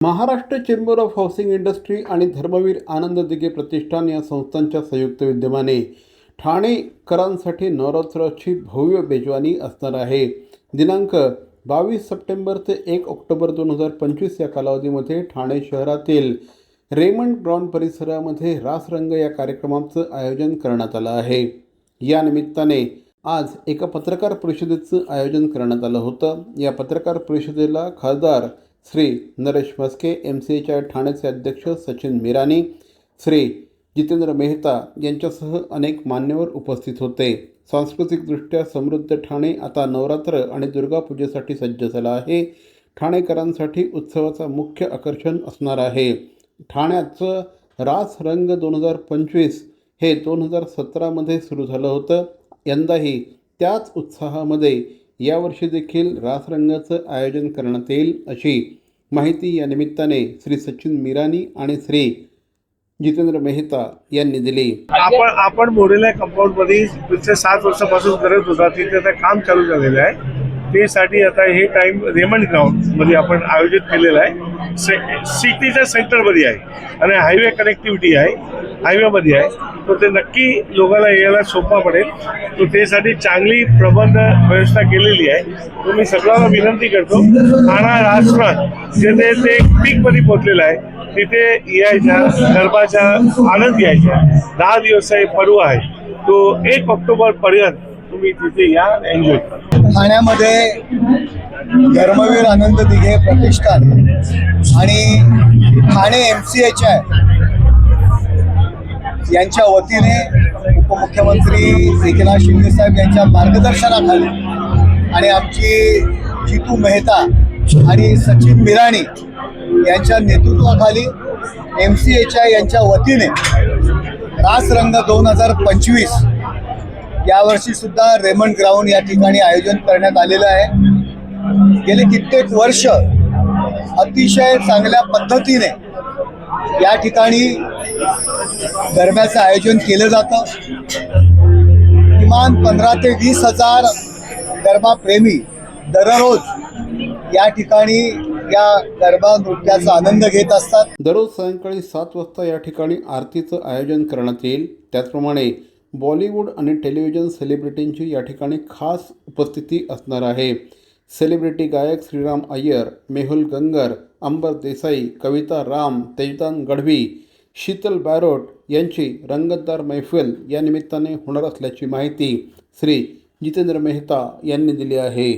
Maharashtra chamber of housing industry आणि धर्मवीर आनंद दिघे प्रतिष्ठान या संस्थांच्या संयुक्त विद्यमाने ठाणेकरांसाठी नवरात्राची भव्य बेजवानी असणार आहे. दिनांक बावीस सप्टेंबर ते एक ऑक्टोबर दोन हजार पंचवीस या कालावधीमध्ये ठाणे शहरातील रेमंड ग्राउंड परिसरामध्ये रासरंग या कार्यक्रमाचं आयोजन करण्यात आलं आहे. या निमित्ताने आज एका पत्रकार परिषदेचं आयोजन करण्यात आलं होतं. या पत्रकार परिषदेला खासदार श्री नरेश म्हस्के एम सी एच्या ठाण्याचे अध्यक्ष सचिन मिरानी श्री जितेंद्र मेहता यांच्यासह अनेक मान्यवर उपस्थित होते. सांस्कृतिकदृष्ट्या समृद्ध ठाणे आता नवरात्र आणि दुर्गापूजेसाठी सज्ज झाला आहे. ठाणेकरांसाठी उत्सवाचा मुख्य आकर्षण असणार आहे. ठाण्याचं रास रंग दोन हजार पंचवीस हे दोन हजार सतरामध्ये सुरू झालं होतं. यंदाही त्याच उत्साहामध्ये यावर्षी देखील रासरंगाचं आयोजन करण्यात येईल अशी माहिती या निमित्ताने श्री सचिन मिरानी आणि श्री जितेंद्र मेहता यांनी दिली. आपण आपण मोडेला कंपाऊंडमध्ये पुढच्या सात वर्षापासून करत होता. तिथे आता काम चालू झालेलं आहे. त्यासाठी आता हे टाइम रेमंड ग्राउंडमध्ये आपण आयोजित केलेलं आहे. से- सिटीच्या सेंटरमध्ये आहे. आणि हायवे कनेक्टिव्हिटी आहे. हायवेमध्ये आहे. तर ते नक्की लोकांना यायला सोपा पडेल. तर त्यासाठी चांगली प्रबंध व्यवस्था केलेली आहे. तर मी सगळ्यांना विनंती करतो ठाणा राजस्थान जिथे ते पीकमध्ये पोचलेलं आहे तिथे यायच्या गरबाचा आनंद घ्यायचा. दहा दिवस पर्व आहे. तो एक ऑक्टोबर पर्यंत तुम्ही तिथे या एन्जॉय करा. ठाण्यामध्ये धर्मवीर आनंद दिघे प्रतिष्ठान आणि ठाणे एम सी एच आहे यांच्या वतीने उपमुख्यमंत्री एकनाथ शिंदे साहेब यांच्या मार्गदर्शनाखाली आणि आमची जितू मेहता आणि सचिन मिराणी यांच्या नेतृत्वाखाली एम सी एच आय यांच्या वतीने रासरंग दोन हजार पंचवीस यावर्षीसुद्धा रेमंड ग्राउंड या ठिकाणी आयोजन करण्यात आलेलं आहे. गेले कित्येक वर्ष अतिशय चांगल्या पद्धतीने या ठिकाणी गरब्याचं आयोजन केलं जातं. किमान पंधरा ते वीस हजार गरबाप्रेमी दररोज या ठिकाणी या गरबा नृत्याचा आनंद घेत असतात. दररोज सायंकाळी सात वाजता या ठिकाणी आरतीचं आयोजन करण्यात येईल. त्याचप्रमाणे बॉलिवूड आणि टेलिव्हिजन सेलिब्रिटींची या ठिकाणी खास उपस्थिती असणार आहे. सेलिब्रिटी गायक श्रीराम अय्यर मेहुल गंगर अंबर देसाई कविता राम तेजदान गढवी शीतल बॅरोट यांची रंगतदार मैफिल या निमित्ताने होणार असल्याची माहिती श्री जितेंद्र मेहता यांनी दिली आहे.